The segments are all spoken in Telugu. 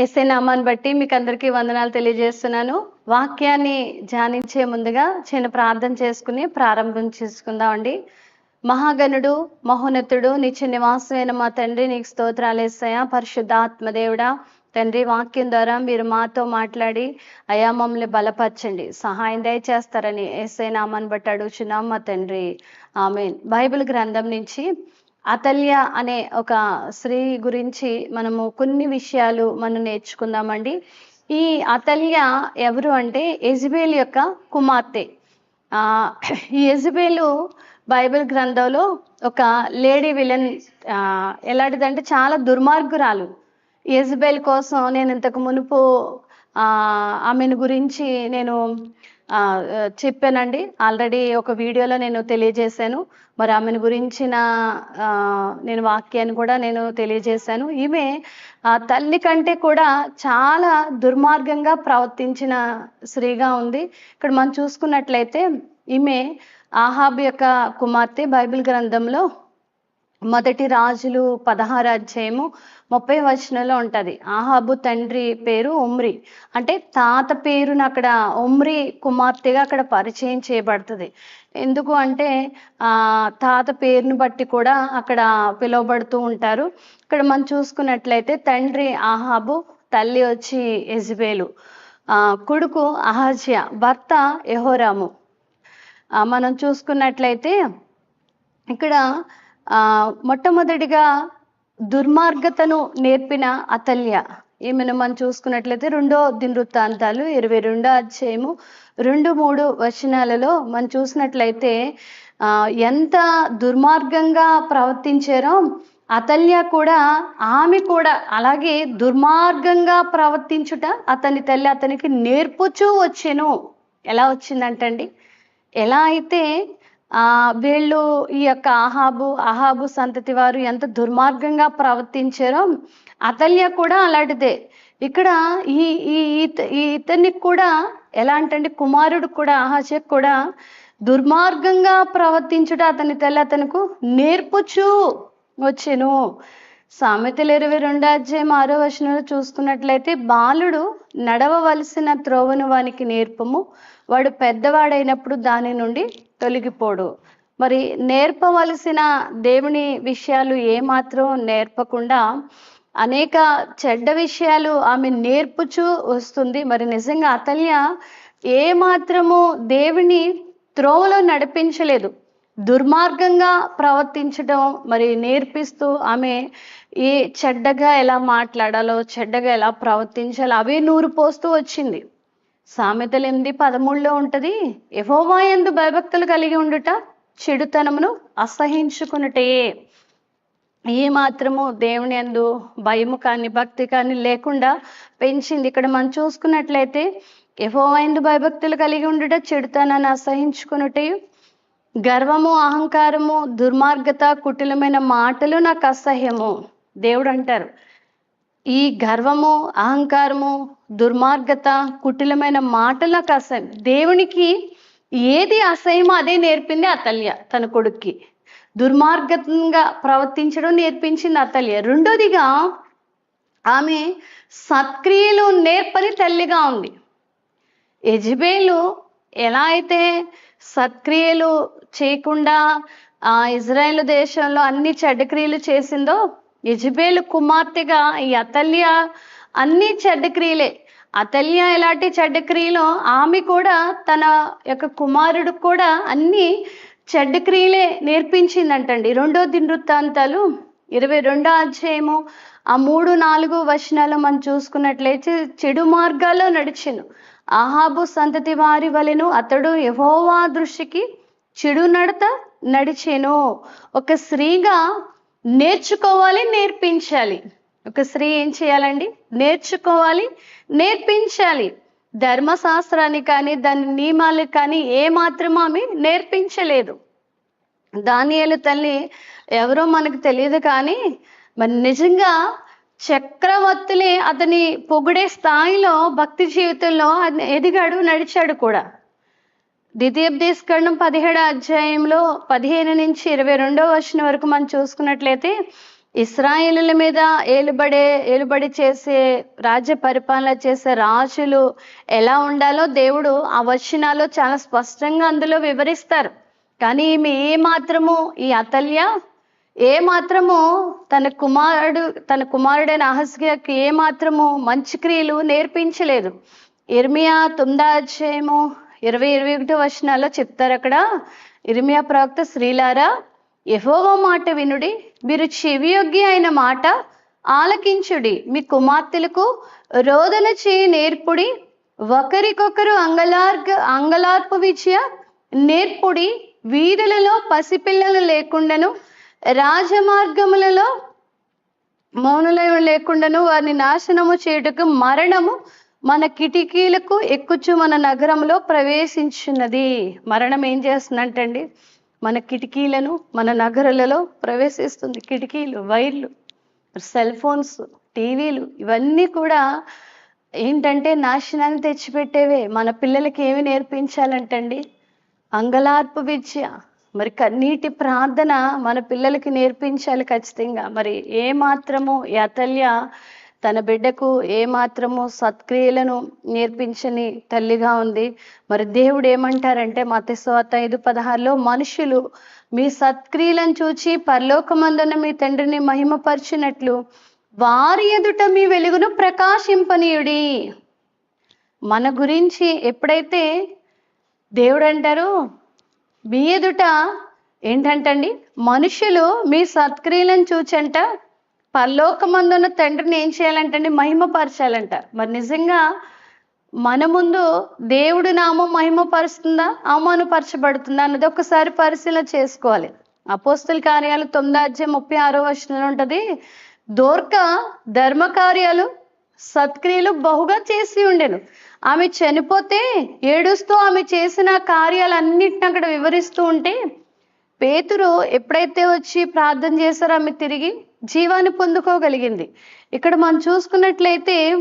ఎస్ఏ నామాన్ని బట్టి మీకు అందరికీ వందనాలు తెలియజేస్తున్నాను. వాక్యాన్ని ధ్యానించే ముందుగా చిన్న ప్రార్థన చేసుకుని ప్రారంభం చేసుకుందామండి. మహాగణుడు మహోన్నతుడు నిత్య నివాసమైన మా తండ్రి నీకు స్తోత్రాలేస్తాయా పరిశుద్ధాత్మదేవుడా తండ్రి వాక్యం ద్వారా మీరు మాతో మాట్లాడి అయా మమ్మల్ని బలపరచండి. సహాయం దయచేస్తారని ఎస్ఐ నామాన్ని బట్టి అడుగుచున్నాం మా తండ్రి. ఆమె బైబిల్ గ్రంథం నుంచి అతల్య అనే ఒక స్త్రీ గురించి మనము కొన్ని విషయాలు మనం నేర్చుకుందామండి. ఈ అతల్య ఎవరు అంటే ఎజ్బేల్ యొక్క కుమార్తె. ఆ, ఈ ఎజిబేలు బైబిల్ గ్రంథంలో ఒక లేడీ విలన్ ఎలాంటిదంటే చాలా దుర్మార్గురాలు. ఎజ్బేల్ కోసం నేను ఇంతకు మునుపు ఆమెను గురించి నేను చెప్పానండి. ఆల్రెడీ ఒక వీడియోలో నేను తెలియజేశాను. మరి ఆమెను గురించిన నేను వాక్యాన్ని కూడా నేను తెలియజేశాను. ఈమె తల్లి కంటే కూడా చాలా దుర్మార్గంగా ప్రవర్తించిన స్త్రీగా ఉంది. ఇక్కడ మనం చూసుకున్నట్లయితే ఈమె ఆహాబ్ యొక్క కుమార్తె బైబిల్ గ్రంథంలో మొదటి రాజులు పదహారు అధ్యాయము ముప్పై వచనంలో ఉంటుంది. ఆహాబు తండ్రి పేరు ఉమ్రి. అంటే తాత పేరును అక్కడ ఉమ్రి కుమార్తెగా అక్కడ పరిచయం చేయబడుతుంది. ఎందుకు అంటే ఆ తాత పేరును బట్టి కూడా అక్కడ పిలువబడుతూ ఉంటారు. ఇక్కడ మనం చూసుకున్నట్లయితే తండ్రి ఆహాబు తల్లి వచ్చి ఎజిబేలు ఆ కొడుకు అహాజ్య భర్త యహోరాము. మనం చూసుకున్నట్లయితే ఇక్కడ ఆ, మొట్టమొదటిగా దుర్మార్గతను నేర్పిన అతల్య. ఈమెను మనం చూసుకున్నట్లయితే రెండో దినవృత్తాంతాలు ఇరవై రెండో అధ్యాయము రెండు మూడు వచనాలలో మనం చూసినట్లయితే ఎంత దుర్మార్గంగా ప్రవర్తించారో అతల్య కూడా ఆమె కూడా అలాగే దుర్మార్గంగా ప్రవర్తించుట అతని తల్లి అతనికి నేర్పుచూ వచ్చాను. ఎలా వచ్చిందంటండి? ఎలా అయితే వీళ్ళు ఈ యొక్క అహాబు అహాబు సంతతి వారు ఎంత దుర్మార్గంగా ప్రవర్తించారో అతల్య కూడా అలాంటిదే. ఇక్కడ ఈ ఈ ఈ ఇతనికి కూడా ఎలా అంటే కుమారుడు కూడా ఆహాజ కూడా దుర్మార్గంగా ప్రవర్తించుట అతని తల్లి అతనుకు నేర్పుచు వచ్చెను. సామెతలు ఇరవై రెండు అధ్యాయం ఆరో వచనంలో చూసుకున్నట్లయితే బాలుడు నడవవలసిన త్రోవను వానికి నేర్పము. వాడు పెద్దవాడైనప్పుడు దాని నుండి తొలగిపోడు. మరి నేర్పవలసిన దేవుని విషయాలు ఏమాత్రం నేర్పకుండా అనేక చెడ్డ విషయాలు ఆమె నేర్పుచూ వస్తుంది. మరి నిజంగా అతల్య ఏ మాత్రము దేవుని త్రోవలో నడిపించలేదు. దుర్మార్గంగా ప్రవర్తించడం మరి నేర్పిస్తూ ఆమె ఏ చెడ్డగా ఎలా మాట్లాడాలో చెడ్డగా ఎలా ప్రవర్తించాలో అవే నూరు పోస్తూ వచ్చింది. సామెతలు ఎనిమిది పదమూడులో ఉంటది యెహోవా ఎందు భయభక్తులు కలిగి ఉండుట చెడుతనమును అసహించుకున్నటే ఏ మాత్రము దేవుని ఎందు భయము కానీ భక్తి కానీ లేకుండా పెంచింది. ఇక్కడ మనం చూసుకున్నట్లయితే యెహోవా భయభక్తులు కలిగి ఉండుట చెడుతనాన్ని అసహించుకున్నటే గర్వము అహంకారము దుర్మార్గత కుటిలమైన మాటలు నాకు అసహ్యము. దేవుడు అంటారు ఈ గర్వము అహంకారము దుర్మార్గత కుటిలమైన మాటలకు అసహ్యం. దేవునికి ఏది అసహ్యమో అదే నేర్పింది అతల్య తన కొడుక్కి. దుర్మార్గంగా ప్రవర్తించడం నేర్పించింది అతల్య. రెండోదిగా ఆమె సత్క్రియలు నేర్పని తల్లిగా ఉంది. యజ్బేలు ఎలా అయితే సత్క్రియలు చేయకుండా ఆ ఇజ్రాయెల్ దేశంలో అన్ని చెడ్డ క్రియలు చేసిందో యజ్బేలు కుమార్తెగా ఈ అతల్య అన్ని చెడ్డ క్రియలే. అతల్య ఎలాంటి చెడ్డ క్రియలో ఆమె కూడా తన యొక్క కుమారుడు కూడా అన్ని చెడ్డ క్రియలే నేర్పించిందంటండి. రెండో దినృత్తాంతాలు ఇరవై రెండో అధ్యాయము ఆ మూడు నాలుగు వచనాలు మనం చూసుకున్నట్లయితే చెడు మార్గాల్లో నడిచిను. ఆహాబు సంతతి వారి వలెను అతడు యహోవా దృష్టికి చెడు నడత నడిచెను. ఒక స్త్రీగా నేర్చుకోవాలి నేర్పించాలి. ఒక స్త్రీ ఏం చేయాలండి? నేర్చుకోవాలి నేర్పించాలి. ధర్మశాస్త్రాన్ని కానీ దాని నియమాలు కానీ ఏ మాత్రం ఆమె నేర్పించలేదు. దానియలు తల్లి ఎవరో మనకు తెలియదు కానీ మరి నిజంగా చక్రవర్తులే అతని పొగిడే స్థాయిలో భక్తి జీవితంలో ఎదిగాడు నడిచాడు కూడా. ద్వితీయోపదేశకరణం పదిహేడు అధ్యాయంలో పదిహేను నుంచి ఇరవై రెండో వచ్చిన వరకు మనం చూసుకున్నట్లయితే ఇస్రాయేలుల మీద ఏలుబడే ఏలుబడి చేసే రాజ్య పరిపాలన చేసే రాజులు ఎలా ఉండాలో దేవుడు ఆ వచనాలో చాలా స్పష్టంగా అందులో వివరిస్తారు. కానీ ఈమె ఏ మాత్రము ఈ అతల్య ఏ మాత్రము తన కుమారుడు తన కుమారుడైన అహస్యకి ఏ మాత్రము మంచి క్రియలు నేర్పించలేదు. ఇర్మియా తొమ్మిదో అధ్యాయము ఇరవై ఇరవై ఒకటి వచనాల్లో చెప్తారు అక్కడ. ఇరిమియా ప్రవక్త శ్రీలారా యెహోవా మాట వినుడి మీరు చెవియొగ్గి అయిన మాట ఆలకించుడి. మీ కుమార్తెలకు రోదన చేయి నేర్పుడి ఒకరికొకరు అంగలార్గ అంగలార్పు విద్య నేర్పుడి. వీధులలో పసిపిల్లలు లేకుండాను రాజమార్గములలో మౌనుల లేకుండాను వారిని నాశనము చేయుటకు మరణము మన కిటికీలకు ఎక్కుచు మన నగరంలో ప్రవేశించున్నది మరణం ఏం చేస్తుందంటండి? మన కిటికీలను మన నగరాలలో ప్రవేశిస్తుంది. కిటికీలు వైర్లు సెల్ ఫోన్స్ టీవీలు ఇవన్నీ కూడా ఏంటంటే నాశనాన్ని తెచ్చిపెట్టేవే. మన పిల్లలకి ఏమి నేర్పించాలంటండి? అంగలార్పు విద్య. మరి కన్నీటి ప్రార్థన మన పిల్లలకి నేర్పించాలి ఖచ్చితంగా. మరి ఏ మాత్రము అతల్య తన బిడ్డకు ఏ మాత్రము సత్క్రియలను నేర్పించని తల్లిగా ఉంది. మరి దేవుడు ఏమంటారంటే మతస్వాత ఐదు పదహారులో మనుషులు మీ సత్క్రియలను చూచి పరలోకమందున మీ తండ్రిని మహిమపరిచినట్లు వారి ఎదుట మీ వెలుగును ప్రకాశింపనీయుడి. మన గురించి ఎప్పుడైతే దేవుడు అంటారు మీ ఎదుట ఏంటంటండి మనుషులు మీ సత్క్రియలను చూచంట పరలోకమందున్న తండ్రిని ఏం చేయాలంటండి? మహిమపరచాలంట. మరి నిజంగా మన ముందు దేవుడి నామం మహిమపరుస్తుందా? అవమానపరచబడుతుందా? అన్నది ఒకసారి పరిశీలన చేసుకోవాలి. అపోస్తుల కార్యాలు తొమ్మిది అధ్యాయం ముప్పై ఆరో వచనంలో ఉంటుంది దోర్క ధర్మ కార్యాలు సత్క్రియలు బహుగా చేసి ఉండేను. ఆమె చనిపోతే ఏడుస్తూ ఆమె చేసిన కార్యాలన్నిటిని అక్కడ వివరిస్తూ ఉంటే పేతురు ఎప్పుడైతే వచ్చి ప్రార్థన చేశారో ఆమె తిరిగి జీవాన్ని పొందుకోగలిగింది. ఇక్కడ మనం చూసుకున్నట్లయితే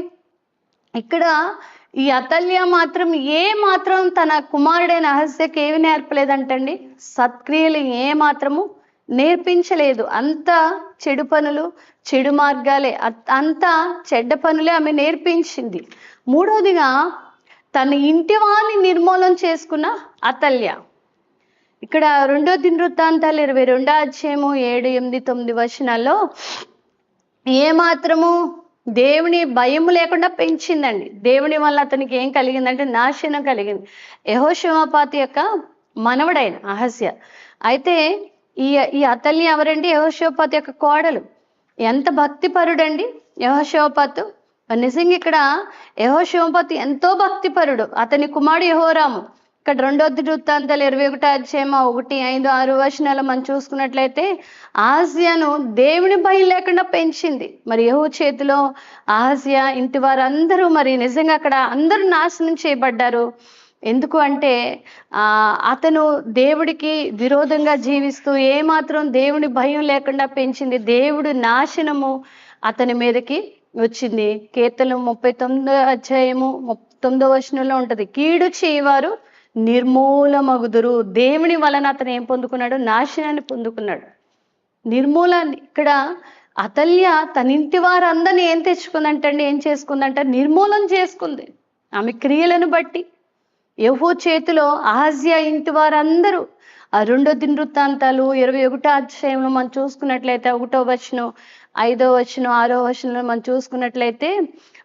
ఇక్కడ ఈ అతల్య మాత్రం ఏ మాత్రం తన కుమారుడైన అహస్యకి ఏమి నేర్పలేదంటండి? సత్క్రియలు ఏ మాత్రము నేర్పించలేదు. అంత చెడు పనులు చెడు మార్గాలే. అంత చెడ్డ పనులే ఆమె నేర్పించింది. మూడవదిగా తన ఇంటి వారిని నిర్మూలన చేసుకున్న అతల్య. ఇక్కడ రెండో దినవృత్తాంతాలు ఇరవై రెండో అధ్యాయము ఏడు ఎనిమిది తొమ్మిది వచనాల్లో ఏ మాత్రము దేవుని భయం లేకుండా పెంచిందండి. దేవుని వల్ల అతనికి ఏం కలిగిందంటే నాశనం కలిగింది. యహోశివపాతి యొక్క మనవడైన అహస్య. అయితే ఈ ఈ అతల్ని ఎవరండి? యహోశివపాతి యొక్క కోడలు. ఎంత భక్తిపరుడండి యహోశివపాతు నిజంగా ఇక్కడ యహోశివపాతి ఎంతో భక్తిపరుడు. అతని కుమారుడు యహోరాము. ఇక్కడ రెండో వృత్తాంతాలు ఇరవై ఒకటి అధ్యాయం ఒకటి ఐదు ఆరు వచనాలు మనం చూసుకున్నట్లయితే ఆసియాను దేవుని భయం లేకుండా పెంచింది. మరి యహో చేతిలో ఆసియా ఇంటి వారందరూ మరి నిజంగా అక్కడ అందరూ నాశనం చేయబడ్డారు. ఎందుకు అంటే అతను దేవుడికి విరోధంగా జీవిస్తూ ఏమాత్రం దేవుని భయం లేకుండా పెంచింది. దేవుడు నాశనము అతని మీదకి వచ్చింది. కీర్తనం ముప్పై తొమ్మిదో అధ్యాయము తొమ్మిదో వచనంలో ఉంటుంది. కీడు చేయవారు నిర్మూలమగుదురు. దేవుని వలన అతను ఏం పొందుకున్నాడు? నాశనాన్ని పొందుకున్నాడు. నిర్మూలాన్ని ఇక్కడ అతల్య తన ఇంటి వారందరిని ఏం తెచ్చుకుందంటండి? ఏం చేసుకుందంట? నిర్మూలన చేసుకుంది. ఆమె క్రియలను బట్టి. యహో చేతిలో ఆసియా ఇంటి వారందరూ. ఆ రెండో దినవృత్తాంతాలు ఇరవై ఒకటో అధ్యాయంలో మనం చూసుకున్నట్లయితే ఒకటో వచనం. ఐదో వచనం ఆరో వచనంలో మనం చూసుకున్నట్లయితే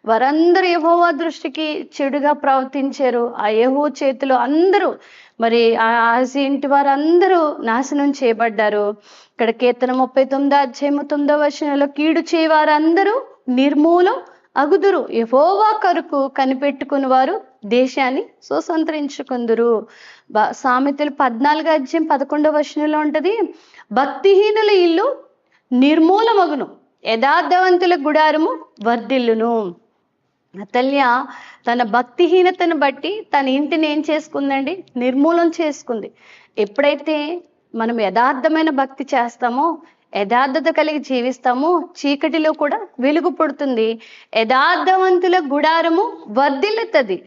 వారందరూ యహోవా దృష్టికి చెడుగా ప్రవర్తించారు. ఆ యహో చేతిలో అందరూ మరి ఆ ఇంటి వారందరూ నాశనం చేయబడ్డారు. ఇక్కడ కీర్తన ముప్పై తొమ్మిదో అధ్యాయము తొమ్మిదో వచనంలో కీడు చేయవారందరూ నిర్మూలం అగుదురు. యహోవా కరుకు కనిపెట్టుకుని వారు దేశాన్ని స్వతంత్రించుకుందురు. సామెతలు పద్నాలుగు అధ్యాయం పదకొండవ వచనంలో ఉంటది భక్తిహీనుల ఇల్లు నిర్మూలమగును. యథార్థవంతుల గుడారము వర్ధిల్లును. అతల్య తన భక్తిహీనతను బట్టి తన ఇంటిని ఏం చేసుకుందండి? నిర్మూలన చేసుకుంది. ఎప్పుడైతే మనం యథార్థమైన భక్తి చేస్తామో యథార్థత కలిగి జీవిస్తామో చీకటిలో కూడా వెలుగు పుడుతుంది. యథార్థవంతుల గుడారము వర్ధిల్లుతుంది.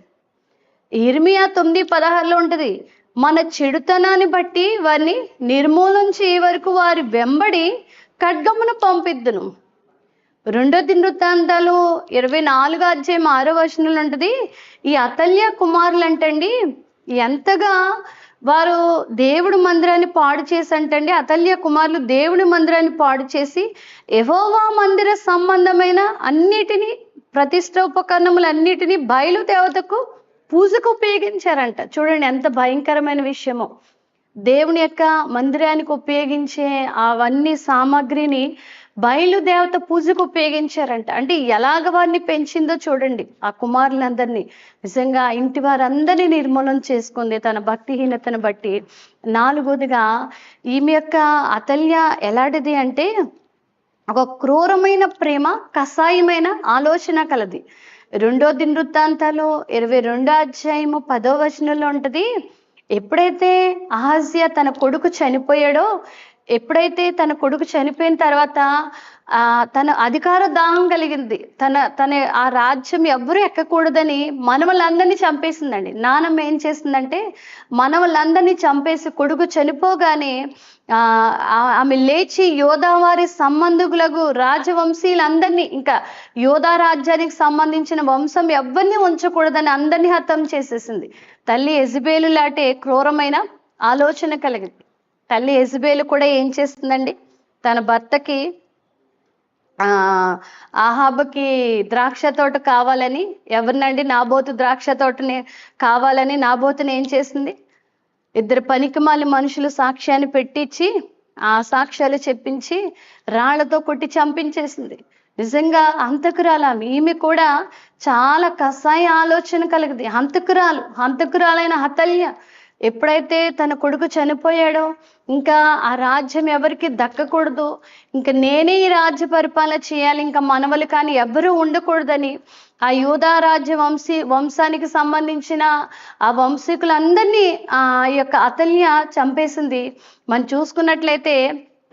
ఇర్మియా తొమ్మిది పదహారులో ఉంటుంది. మన చెడుతనాన్ని బట్టి వారిని నిర్మూలన చేయ వరకు వారి వెంబడి ఖడ్గమును పంపిద్దును. రెండో దినవృత్తాంతాలు ఇరవై నాలుగు అధ్యాయం ఆరో వచనంలో ఉంటుంది. ఈ అతల్య కుమారులు అంటండి ఎంతగా వారు దేవుడి మందిరాన్ని పాడు చేసి అంటండి అతల్య కుమారులు దేవుడి మందిరాన్ని పాడు చేసి ఎవోవా మందిర సంబంధమైన అన్నిటినీ ప్రతిష్ట ఉపకరణములన్నిటినీ బయలు దేవతకు పూజకు ఉపయోగించారంట. చూడండి ఎంత భయంకరమైన విషయమో. దేవుని యొక్క మందిరానికి ఉపయోగించే అవన్నీ సామాగ్రిని బయలుదేవత పూజకు ఉపయోగించారంట. అంటే ఎలాగ వారిని పెంచిందో చూడండి. ఆ కుమారులందరినీ. నిజంగా ఇంటి వారందరినీ నిర్మూలన చేసుకుంది తన భక్తిహీనతను బట్టి. నాలుగోదిగా ఈమె యొక్క అతల్య ఎలాంటిది అంటే ఒక క్రూరమైన ప్రేమ కషాయమైన ఆలోచన కలది. రెండో దినవృత్తాంతాలు ఇరవై రెండో అధ్యాయము పదో వచనంలో ఉంటుంది. ఎప్పుడైతే అహాజ్య తన కొడుకు చనిపోయాడో ఎప్పుడైతే తన కొడుకు చనిపోయిన తర్వాత ఆ తన అధికార దాహం కలిగింది. తన తన ఆ రాజ్యం ఎవ్వరూ ఎక్కకూడదని మనవలందరినీ చంపేసిందండి. నానమ్మ ఏం చేసిందంటే మనవలందరినీ చంపేసి కొడుకు చనిపోగానే ఆ ఆమె లేచి యోధావారి సంబంధులకు రాజవంశీయులందరినీ ఇంకా యోధా రాజ్యానికి సంబంధించిన వంశం ఎవరిని ఉంచకూడదని అందరినీ హతం చేసేసింది. తల్లి ఎజిబేలు లాంటి క్రూరమైన ఆలోచన కలిగింది. తల్లి ఎజబేలు కూడా ఏం చేస్తుందండి? తన భర్తకి ఆ ఆహాబకి ద్రాక్ష తోట కావాలని ఎవరినండి నాబోతు ద్రాక్ష తోటని కావాలని నాబోతుని ఏం చేసింది ఇద్దరు పనికిమాలి మనుషులు సాక్ష్యాన్ని పెట్టించి ఆ సాక్ష్యాలు చెప్పించి రాళ్ళతో కొట్టి చంపించేసింది. నిజంగా హంతకురాలు ఆమె ఈమె కూడా చాలా కషాయ ఆలోచన కలిగింది. హంతకురాలు హంతకురాలైన హతల్య. ఎప్పుడైతే తన కొడుకు చనిపోయాడో ఇంకా ఆ రాజ్యం ఎవరికి దక్కకూడదు. ఇంకా నేనే ఈ రాజ్య పరిపాలన చేయాలి. ఇంకా మనవలు కానీ ఎవరూ ఉండకూడదని ఆ యూదా రాజ్య వంశీ వంశానికి సంబంధించిన ఆ వంశీకులందరినీ ఆ యొక్క అతల్య చంపేసింది. మనం చూసుకున్నట్లయితే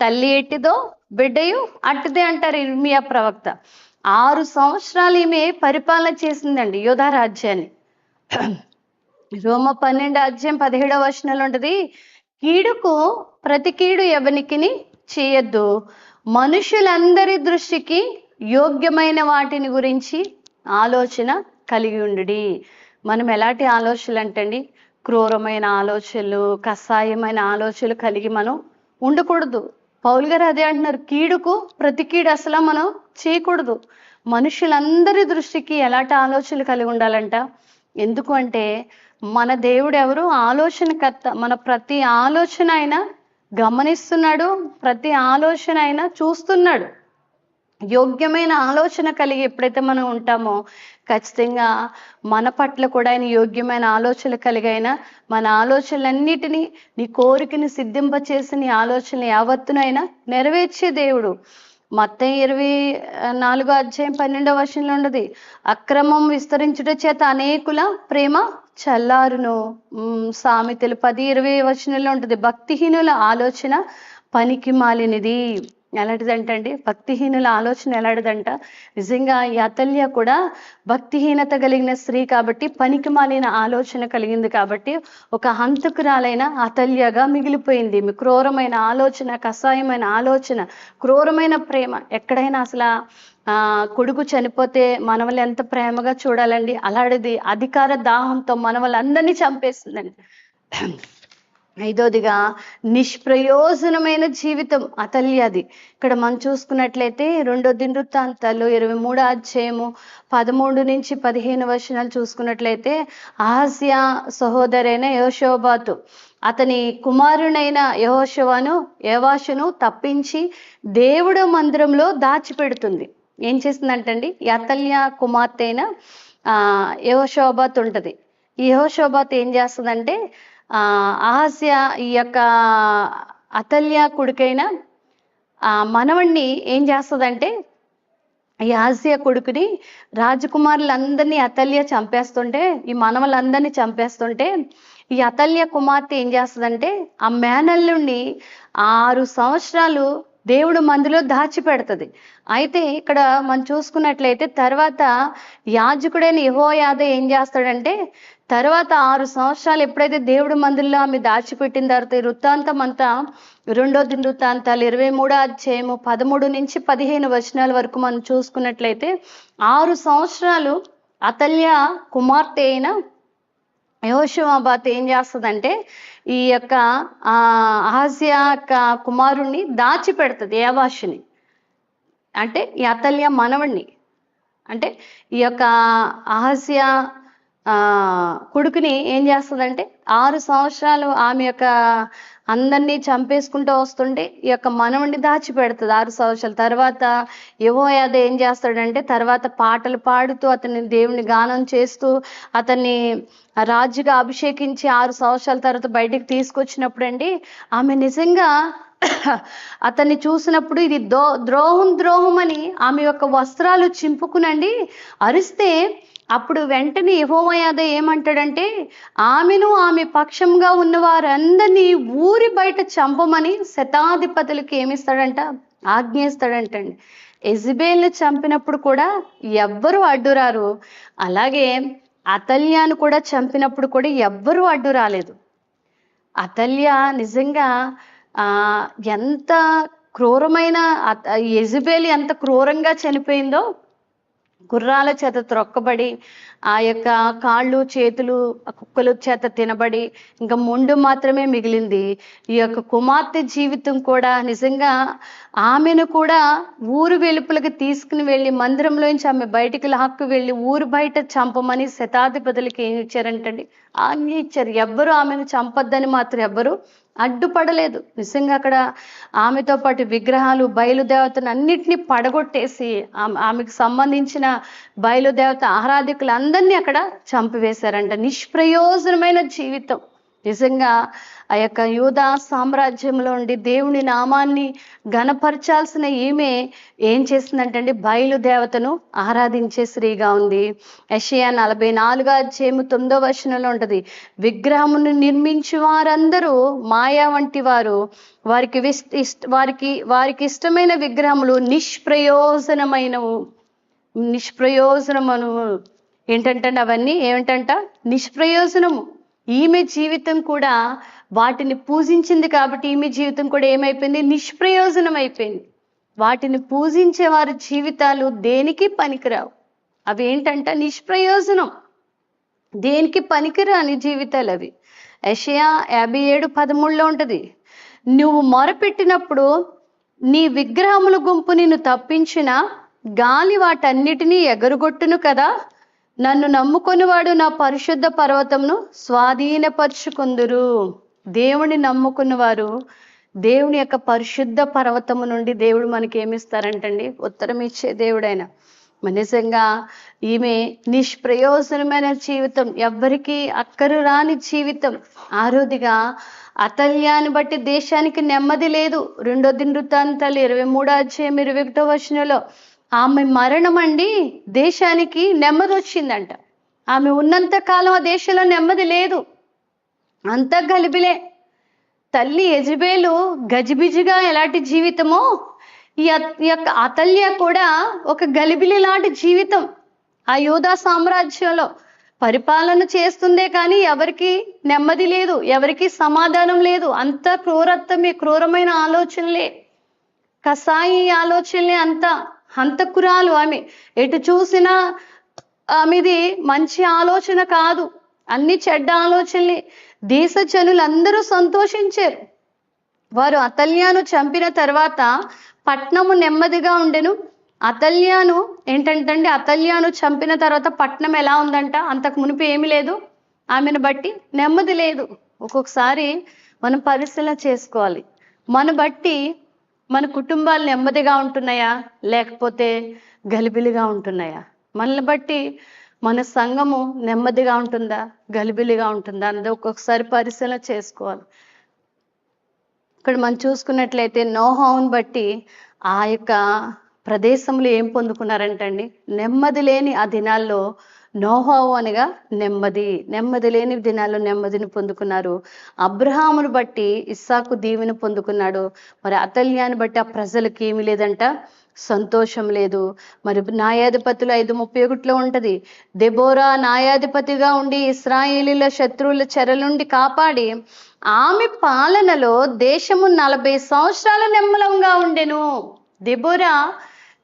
తల్లి ఎట్టిదో బిడ్డయు అట్టిదే అంటారు ఇర్మియా ప్రవక్త. ఆరు సంవత్సరాలు ఈమె పరిపాలన చేసిందండి యోధా రాజ్యాన్ని. రోమ పన్నెండు అధ్యాయం పదిహేడవ వచనంలో ఉంటుంది కీడుకు ప్రతి కీడు ఎవనికిని చేయొద్దు. మనుషులందరి దృష్టికి యోగ్యమైన వాటిని గురించి ఆలోచన కలిగి ఉండు మనం ఎలాంటి ఆలోచనలు అంటండి? క్రూరమైన ఆలోచనలు కషాయమైన ఆలోచనలు కలిగి మనం ఉండకూడదు. పౌల్ గారు అదే అంటున్నారు కీడుకు ప్రతి కీడు అసలు మనం చేయకూడదు. మనుషులందరి దృష్టికి ఎలాంటి ఆలోచనలు కలిగి ఉండాలంట? ఎందుకు అంటే మన దేవుడు ఎవరు? ఆలోచనకర్త. మన ప్రతి ఆలోచన అయినా గమనిస్తున్నాడు ప్రతి ఆలోచన అయినా చూస్తున్నాడు. యోగ్యమైన ఆలోచన కలిగి ఎప్పుడైతే మనం ఉంటామో ఖచ్చితంగా మన పట్ల కూడా ఆయన యోగ్యమైన ఆలోచన కలిగైన మన ఆలోచనలన్నిటినీ నీ కోరికని సిద్ధింపచేసి నీ ఆలోచనలు యావత్తునైనా నెరవేర్చే దేవుడు. మొత్తం ఇరవై నాలుగో అధ్యాయం పన్నెండవ వర్షంలో ఉండదు అక్రమం విస్తరించుట చేత అనేకుల ప్రేమ చల్లారును. ఉమ్, సామెతలు పది ఇరవై వచనంలో ఉంటుంది. భక్తిహీనుల ఆలోచన పనికి మాలినది. ఎలాంటిదంటండి? భక్తిహీనుల ఆలోచన ఎలాంటిదంట? నిజంగా ఈ అతల్య కూడా భక్తిహీనత కలిగిన స్త్రీ కాబట్టి పనికి మాలిన ఆలోచన కలిగింది కాబట్టి ఒక హంతకురాలైన అతల్యగా మిగిలిపోయింది. క్రూరమైన ఆలోచన కషాయమైన ఆలోచన క్రూరమైన ప్రేమ. ఎక్కడైనా అసలు ఆ కొడుకు చనిపోతే మనవలు ఎంత ప్రేమగా చూడాలండి? అలాంటిది అధికార దాహంతో మనవలందరినీ చంపేస్తుందండి. ఐదోదిగా నిష్ప్రయోజనమైన జీవితం. అతల్యది ఇక్కడ మనం చూసుకున్నట్లయితే రెండో దినవృత్తాంతాలు ఇరవై మూడో అధ్యాయము పదమూడు నుంచి పదిహేను వర్షాలు చూసుకున్నట్లయితే ఆసియా సహోదరైన యోషోబాతు అతని కుమారునైన యహోశవను యవాషును తప్పించి దేవుడు మందిరంలో దాచిపెడుతుంది. ఏం చేస్తుందంటండి? అతల్య కుమార్తె అయిన ఆ ఉంటుంది. ఈ యహోశోబాత్ ఏం చేస్తుందంటే ఆ ఆహాస్య ఈ యొక్క అతల్య కొడుకైన మనవణ్ణి ఏం చేస్తుందంటే ఈ ఆసియా కొడుకుని రాజకుమారులందరినీ అతల్య చంపేస్తుంటే ఈ మనవలందరినీ చంపేస్తుంటే ఈ అతల్య కుమార్తె ఏం చేస్తుందంటే ఆ మేనల్లుండి ఆరు సంవత్సరాలు దేవుడు మందులో దాచిపెడుతుంది. అయితే ఇక్కడ మనం చూసుకున్నట్లయితే తర్వాత యాజకుడైన యహోయాద ఏం చేస్తాడంటే తర్వాత ఆరు సంవత్సరాలు ఎప్పుడైతే దేవుడు మందుల్లో ఆమె దాచిపెట్టిన తర్వాత ఈ వృత్తాంతం అంతా రెండో దిన వృత్తాంతాలు ఇరవై మూడో అధ్యాయము పదమూడు నుంచి పదిహేను వచనాల వరకు మనం చూసుకున్నట్లయితే ఆరు సంవత్సరాలు అతల్య కుమార్తె అయిన యహోషమాబాత్ ఏం చేస్తుందంటే ఈ యొక్క ఆ అహస్య యొక్క కుమారుణ్ణి దాచిపెడుతుంది ఏవాషిని. అంటే ఈ అతల్య మనవణ్ణి. అంటే ఈ యొక్క అహస్య ఆ కొడుకుని ఏం చేస్తుందంటే ఆరు సంవత్సరాలు ఆమె యొక్క అందరినీ చంపేసుకుంటూ వస్తుంటే ఈ యొక్క మనవణ్ణి దాచిపెడుతుంది ఆరు సంవత్సరాల. తర్వాత యెహోయాదా ఏం చేస్తాడంటే తర్వాత పాటలు పాడుతూ అతన్ని దేవుని గానం చేస్తూ అతన్ని రాజుగా అభిషేకించి ఆరు సంవత్సరాల తర్వాత బయటికి తీసుకొచ్చినప్పుడు అండి ఆమె నిజంగా అతన్ని చూసినప్పుడు ఇది దో ద్రోహం ద్రోహం అని ఆమె యొక్క వస్త్రాలు చింపుకునండి. అరిస్తే అప్పుడు వెంటనే యహోమయాద ఏమంటాడంటే ఆమెను ఆమె పక్షంగా ఉన్న వారందరినీ ఊరి బయట చంపమని శతాధిపతులకి ఏమిస్తాడంట? ఆజ్ఞేస్తాడంటండి. ఎజిబేల్ని చంపినప్పుడు కూడా ఎవ్వరు అడ్డురారు. అలాగే అతల్యాను కూడా చంపినప్పుడు కూడా ఎవ్వరూ అడ్డు రాలేదు అతల్య నిజంగా ఎంత క్రూరమైన ఎజుబేలి ఎంత క్రూరంగా చనిపోయిందో గుర్రాల చేత త్రొక్కబడి ఆ యొక్క కాళ్ళు చేతులు కుక్కల చేత తినబడి ఇంకా మొండు మాత్రమే మిగిలింది. ఈ యొక్క కుమార్తె జీవితం కూడా నిజంగా ఆమెను కూడా ఊరు వెలుపలకి తీసుకుని వెళ్ళి మందిరంలోంచి ఆమె బయటికి లాక్కు వెళ్ళి ఊరు బయట చంపమని శతాధిపతులకి ఏం ఇచ్చారంటండి? ఆజ్ఞ ఇచ్చారు. ఎవ్వరు ఆమెను చంపొద్దని మాత్రం ఎవ్వరు అడ్డుపడలేదు. నిజంగా అక్కడ ఆమెతో పాటు విగ్రహాలు బయలుదేవతను అన్నిటినీ పడగొట్టేసి ఆమెకు సంబంధించిన బయలుదేవత ఆరాధికులందరినీ అక్కడ చంపివేశారంట. నిష్ప్రయోజనమైన జీవితం. నిజంగా ఆ యొక్క యూదా సామ్రాజ్యంలో ఉండి దేవుని నామాన్ని ఘనపరచాల్సిన ఈమె ఏం చేసిందంటే బయలుదేవతను ఆరాధించే స్త్రీగా ఉంది. యషయా నలభై నాలుగా చేము తొమ్మిదో వర్షంలో ఉంటది. విగ్రహమును నిర్మించి వారందరూ మాయా వంటి వారు. వారికి ఇష్ట వారికి వారికి ఇష్టమైన విగ్రహములు నిష్ప్రయోజనమైనవు. నిష్ప్రయోజనమను ఏంటంటే అవన్నీ? ఏమిటంట? నిష్ప్రయోజనము. ఈమె జీవితం కూడా వాటిని పూజించింది కాబట్టి ఈమె జీవితం కూడా ఏమైపోయింది? నిష్ప్రయోజనం అయిపోయింది వాటిని పూజించే వారి జీవితాలు దేనికి పనికిరావు? అవి ఏంటంట నిష్ప్రయోజనం. దేనికి పనికిరాని జీవితాలు అవి? యషయా యాభై ఏడు పదమూడులో ఉంటుంది. నువ్వు మొరపెట్టినప్పుడు నీ విగ్రహముల గుంపు నిన్ను తప్పించిన గాలి వాటన్నిటినీ ఎగరగొట్టును కదా? నన్ను నమ్ముకొనివాడు నా పరిశుద్ధ పర్వతంను స్వాధీనపరుచుకుందురు. దేవుని నమ్ముకున్నవారు దేవుని యొక్క పరిశుద్ధ పర్వతము నుండి దేవుడు మనకి ఏమిస్తారంటండి? ఉత్తరం ఇచ్చే దేవుడైన. నిజంగా ఈమె నిష్ప్రయోజనమైన జీవితం ఎవ్వరికీ అక్కరు రాని జీవితం. ఆరోదిగా అతల్యాన్ని బట్టి దేశానికి నెమ్మది లేదు. రెండో దినృతాంతాలు ఇరవై మూడో అధ్యాయం ఇరవై ఒకటో వచనంలో ఆమె మరణం అండి దేశానికి నెమ్మది వచ్చిందంట ఆమె ఉన్నంత కాలం ఆ దేశంలో నెమ్మది లేదు. అంత గలిబిలే. తల్లి యజబేలు గజిబిజిగా ఎలాంటి జీవితమో ఈ ఈ యొక్క అతల్య కూడా ఒక గలిబిలి లాంటి జీవితం. ఆ యోధా సామ్రాజ్యంలో పరిపాలన చేస్తుందే కానీ ఎవరికి నెమ్మది లేదు ఎవరికి సమాధానం లేదు. అంత క్రూరత్వమే క్రూరమైన ఆలోచనలే. కసాయి ఆలోచనలే అంతా. హంతకురాలు ఆమె. ఎటు చూసినా ఆమెది మంచి ఆలోచన కాదు. అన్ని చెడ్డ ఆలోచనలే. దేశ జనులందరూ సంతోషించారు. వారు అతల్యాను చంపిన తర్వాత పట్నము నెమ్మదిగా ఉండెను. అతల్యాను ఏంటంటే అతల్యాను చంపిన తర్వాత పట్నం ఎలా ఉందంట? అంతకు మునుపు ఏమీ లేదు. ఆమెను బట్టి నెమ్మది లేదు. ఒక్కొక్కసారి మనం పరిశీలన చేసుకోవాలి. మన బట్టి మన కుటుంబాలు నెమ్మదిగా ఉంటున్నాయా? లేకపోతే గలిబిలిగా ఉంటున్నాయా? మనల్ని బట్టి మన సంఘము నెమ్మదిగా ఉంటుందా? గలిబిలిగా ఉంటుందా? అన్నది ఒక్కొక్కసారి పరిశీలన చేసుకోవాలి. ఇక్కడ మనం చూసుకున్నట్లయితే నోహోన్ బట్టి ఆ యొక్క ప్రదేశంలో ఏం పొందుకున్నారంటండి? నెమ్మది లేని ఆ దినాల్లో నోహావు అనగా నెమ్మది. నెమ్మది లేని దినాల్లో నెమ్మదిని పొందుకున్నారు. అబ్రహామును బట్టి ఇస్సాకు దీవెని పొందుకున్నాడు. మరి అతల్యాన్ని బట్టి ఆ ప్రజలకు ఏమీ లేదంట? సంతోషం లేదు. మరి న్యాయాధిపతులు ఐదు ముప్పై ఒకటిలో ఉంటది. దెబోరా న్యాయాధిపతిగా ఉండి ఇస్రాయేలీల శత్రువుల చెర నుండి కాపాడి ఆమె పాలనలో దేశము నలభై సంవత్సరాల నెమ్మలంగా ఉండెను. దెబోరా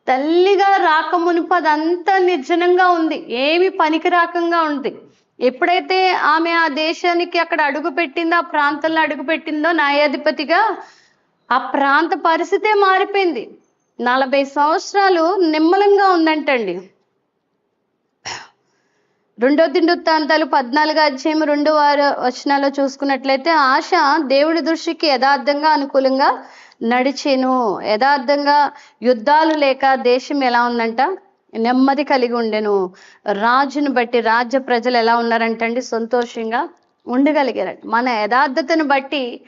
తల్లిగా రాకమునుపు అదంతా నిర్జనంగా ఉంది. ఏమి పనికి రాకంగా ఉంది. ఎప్పుడైతే ఆమె ఆ దేశానికి అక్కడ అడుగు పెట్టిందో ఆ ప్రాంతంలో అడుగు పెట్టిందో న్యాయాధిపతిగా ఆ ప్రాంత పరిస్థితే మారిపోయింది. నలభై సంవత్సరాలు నిమ్మలంగా ఉందంటండి. రెండో దిండుత్తాంతాలు పద్నాలుగు అధ్యాయం రెండు వారు వచనాల్లో చూసుకున్నట్లయితే ఆశ దేవుడి దృష్టికి యథార్థంగా అనుకూలంగా నడిచేను. యథార్థంగా యుద్ధాలు లేక దేశం ఎలా ఉందంట? నెమ్మది కలిగి ఉండెను. రాజును బట్టి రాజ్య ప్రజలు ఎలా ఉన్నారంటండి? సంతోషంగా ఉండగలిగారంట. మన యథార్థతను బట్టి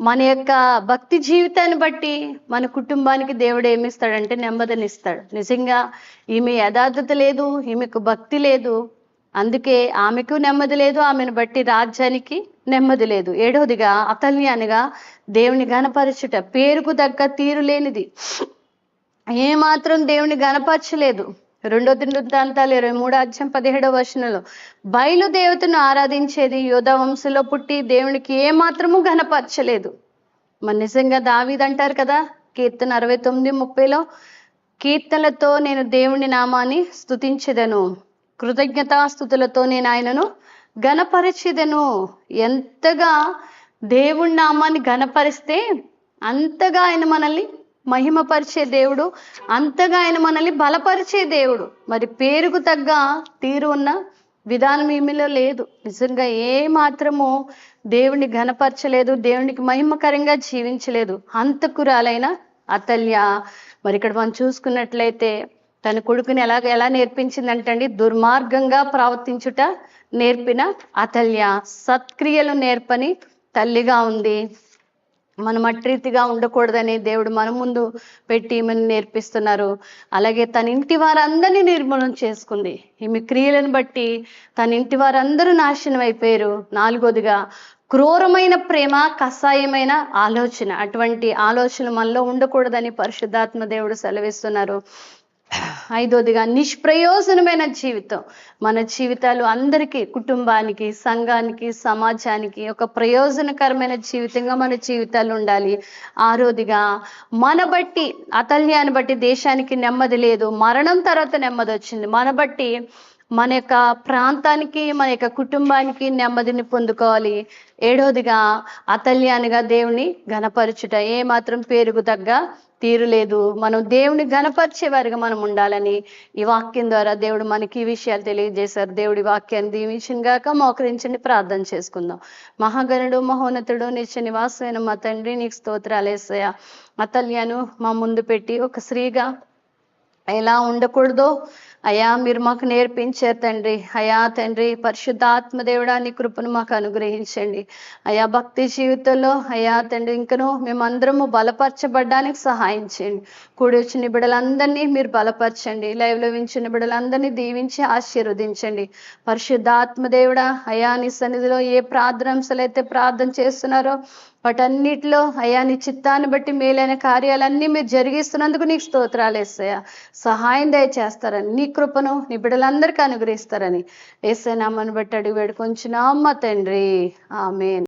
మన యొక్క భక్తి జీవితాన్ని బట్టి మన కుటుంబానికి దేవుడు ఏమిస్తాడంటే నెమ్మదినిస్తాడు నిజంగా ఈమె యథార్థత లేదు ఈమెకు భక్తి లేదు. అందుకే ఆమెకు నెమ్మది లేదు ఆమెను బట్టి రాజ్యానికి నెమ్మది లేదు. ఏడవదిగా అతల్ని అనగా దేవుని గణపరచుట పేరుకు తగ్గ తీరు లేనిది. ఏమాత్రం దేవుని గణపరచలేదు రెండో దిండుతాంతాలు ఇరవై మూడు అధ్యాయం పదిహేడవ వచనంలో బయలుదేవతను ఆరాధించేది యోధ వంశంలో పుట్టి దేవునికి ఏమాత్రము గణపరచలేదు మన నిజంగా దావీద్ అంటారు కదా కీర్తన అరవై తొమ్మిది ముప్పైలో కీర్తనలతో నేను దేవుని నామాన్ని స్థుతించదను కృతజ్ఞతాస్థుతులతో నేను ఆయనను గణపరిచెదను ఎంతగా దేవుడి నామాన్ని ఘనపరిస్తే అంతగా ఆయన మనల్ని మహిమపరిచే దేవుడు అంతగా ఆయన మనల్ని బలపరిచే దేవుడు. మరి పేరుకు తగ్గ తీరు ఉన్న విధానం ఏమిలో లేదు. నిజంగా ఏ మాత్రము దేవుడిని ఘనపరచలేదు దేవునికి మహిమకరంగా జీవించలేదు. అంతకురాలైన అతల్య. మరి ఇక్కడ మనం చూసుకున్నట్లయితే తన కొడుకుని ఎలా ఎలా నేర్పించిందంటండి? దుర్మార్గంగా ప్రవర్తించుట నేర్పిన అతల్య సత్క్రియలు నేర్పని తల్లిగా ఉంది. మనం అట్రీతిగా ఉండకూడదని దేవుడు మన ముందు పెట్టి ఈమెను నేర్పిస్తున్నారు. అలాగే తన ఇంటి వారందరినీ నిర్మూలన చేసుకుంది. ఈమె క్రియలను బట్టి తన ఇంటి వారందరూ నాశనం అయిపోయారు. నాలుగోదిగా క్రూరమైన ప్రేమ కషాయమైన ఆలోచన. అటువంటి ఆలోచన మనలో ఉండకూడదని పరిశుద్ధాత్మ దేవుడు సెలవిస్తున్నారు. ఐదోదిగా నిష్ప్రయోజనమైన జీవితం. మన జీవితాలు అందరికీ కుటుంబానికి సంఘానికి సమాజానికి ఒక ప్రయోజనకరమైన జీవితంగా మన జీవితాలు ఉండాలి. ఆరోదిగా మన బట్టి అతల్యాన్ని బట్టి దేశానికి నెమ్మది లేదు. మరణం తర్వాత నెమ్మది వచ్చింది. మన బట్టి మన యొక్క ప్రాంతానికి మన యొక్క కుటుంబానికి నెమ్మదిని పొందుకోవాలి. ఏడోదిగా అతల్యానిగా దేవుని ఘనపరచుట. ఏ మాత్రం పేరుకు తగ్గ తీరులేదు. మనం దేవుని గణపరిచేవారిగా మనం ఉండాలని ఈ వాక్యం ద్వారా దేవుడు మనకి ఈ విషయాలు తెలియజేశారు. దేవుడి వాక్యాన్ని దీవించిన గాక మోకరించండి. ప్రార్థన చేసుకుందాం. మహాగణుడు మహోన్నతుడు నిత్య నివాసమైన మా తండ్రి నీకు స్తోత్రాలేసయ అతల్యాను మా ముందు పెట్టి ఒక స్త్రీగా ఎలా ఉండకూడదో అయా మీరు మాకు నేర్పించారు తండ్రి. అయా తండ్రి పరిశుద్ధాత్మ దేవుడా నీ కృపను మాకు అనుగ్రహించండి. అయా భక్తి జీవితంలో అయా తండ్రి ఇంకను మేమందరము బలపరచబడ్డానికి సహాయం చేయండి. కూడి వచ్చిన బిడ్డలందరినీ మీరు బలపరచండి. లైవ్లో వించిన బిడ్డలందరినీ దీవించి ఆశీర్వదించండి. పరిశుద్ధాత్మ దేవుడా అయా నీ సన్నిధిలో ఏ ప్రార్థనాంశాలు అయితే ప్రార్థన చేస్తున్నారో వాటన్నిటిలో అయా నీ చిత్తాన్ని బట్టి మేలైన కార్యాలన్నీ మీరు జరిగిస్తున్నందుకు నీకు స్తోత్రాలు వేస్తాయా సహాయం దయచేస్తారని నీ కృపను నీ బిడ్డలందరికీ అనుగ్రహిస్తారని వేసే నామని బట్టి అడిగి వేడుకొంచున్నాం మా తండ్రి. ఆమెన్.